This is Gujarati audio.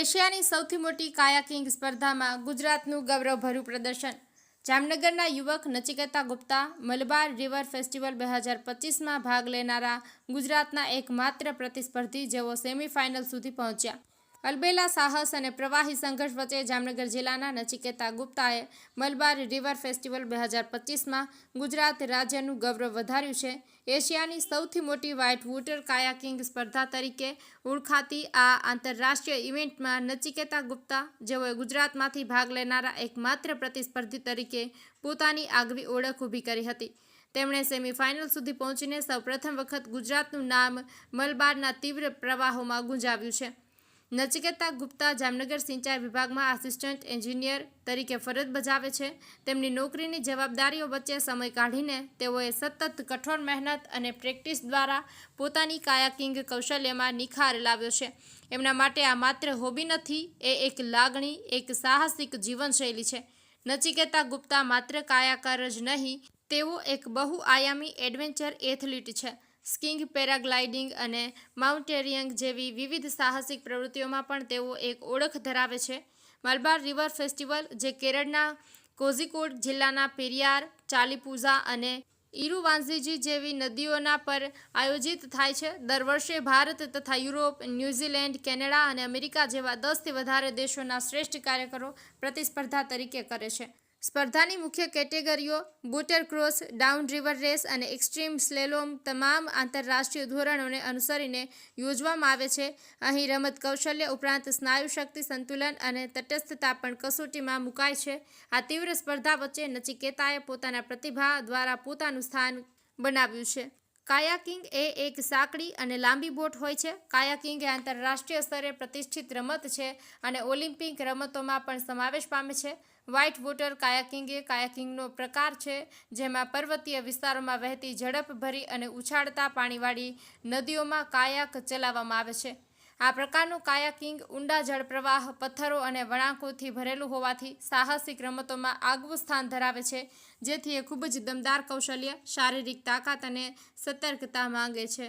એશિયાની સૌથી મોટી કાયાકિંગ સ્પર્ધામાં ગુજરાતનું ગૌરવભર્યું પ્રદર્શન. જામનગરના યુવક નચિકેતા ગુપ્તા મલબાર રિવર ફેસ્ટિવલ બે હજાર પચીસમાં ભાગ લેનારા ગુજરાતના એકમાત્ર પ્રતિસ્પર્ધી જેઓ સેમીફાઇનલ સુધી પહોંચ્યા. અલબેલા સાહસ અને પ્રવાહી સંઘર્ષ વચ્ચે જામનગર જિલ્લાના નચિકેતા ગુપ્તાએ મલબાર રિવર ફેસ્ટિવલ બે હજાર પચીસમાં ગુજરાત રાજ્યનું ગૌરવ વધાર્યું છે. એશિયાની સૌથી મોટી વ્હાઇટ વોટર કાયાકિંગ સ્પર્ધા તરીકે ઓળખાતી આ આંતરરાષ્ટ્રીય ઇવેન્ટમાં નચિકેતા ગુપ્તા, જેઓએ ગુજરાતમાંથી ભાગ લેનારા એકમાત્ર પ્રતિસ્પર્ધી તરીકે પોતાની આગવી ઓળખ ઊભી કરી હતી. તેમણે સેમીફાઇનલ સુધી પહોંચીને સૌપ્રથમ વખત ગુજરાતનું નામ મલબારના તીવ્ર પ્રવાહોમાં ગુંજાવ્યું છે. નચિકેતા ગુપ્તા જામનગર સિંચાઈ વિભાગમાં આસિસ્ટન્ટ એન્જિનિયર તરીકે ફરજ બજાવે છે. તેમની નોકરીની જવાબદારીઓ વચ્ચે સમય કાઢીને તેઓએ સતત કઠોર મહેનત અને પ્રેક્ટિસ દ્વારા પોતાની કાયાકિંગ કૌશલ્યમાં નિખાર લાવ્યો છે. એમના માટે આ માત્ર હોબી નથી, એ એક લાગણી, એક સાહસિક જીવનશૈલી છે. નચિકેતા ગુપ્તા માત્ર કાયાકાર જ નહીં, તેઓ એક બહુઆયામી એડવેન્ચર એથલીટ છે. સ્કીંગ પેરાગ્લાઇડિંગ અને માઉન્ટેરિયંગ જેવી વિવિધ સાહસિક પ્રવૃત્તિઓમાં પણ તેઓ એક ઓળખ ધરાવે છે. મલબાર રિવર ફેસ્ટિવલ, જે કેરળના કોઝિકોડ જિલ્લાના પેરિયાર, ચાલીપૂઝા અને ઇરુવાંઝીજી જેવી નદીઓના પર આયોજિત થાય છે. દર વર્ષે ભારત તથા યુરોપ, ન્યૂઝીલેન્ડ, કેનેડા અને અમેરિકા જેવા દસથી વધારે દેશોના શ્રેષ્ઠ કાર્યકરો પ્રતિસ્પર્ધા તરીકે કરે છે. સ્પર્ધાની મુખ્ય કેટેગરીઓ boater cross, down river race અને એક્સ્ટ્રીમ સ્લેલોમ તમામ આંતરરાષ્ટ્રીય ધોરણોને અનુસરીને યોજવામાં આવે છે. અહીં રમત કૌશલ્ય ઉપરાંત સ્નાયુ શક્તિ સંતુલન અને તટસ્થતા પણ કસોટીમાં મુકાય છે. આ તીવ્ર સ્પર્ધા વચ્ચે નચિકેતાએ પોતાના પ્રતિભા દ્વારા પોતાનું સ્થાન બનાવ્યું છે. કાયાકિંગ એ એક સાંકડી અને લાંબી બોટ હોય છે. કાયાકિંગ એ આંતરરાષ્ટ્રીય સ્તરે પ્રતિષ્ઠિત રમત છે અને ઓલિમ્પિક રમતોમાં પણ સમાવેશ પામે છે. વ્હાઇટ વોટર કાયાકિંગ એ કાયાકિંગનો પ્રકાર છે જેમાં પર્વતીય વિસ્તારોમાં વહેતી ઝડપભરી અને ઉછાળતા પાણીવાળી નદીઓમાં કાયાક ચલાવવામાં આવે છે. આ પ્રકારનું કાયાકિંગ ઊંડા જળપ્રવાહ, પથ્થરો અને વળાંકોથી ભરેલું હોવાથી સાહસિક રમતોમાં આગવું સ્થાન ધરાવે છે, જેથી એ ખૂબ જ દમદાર કૌશલ્ય, શારીરિક તાકાત અને સતર્કતા માંગે છે.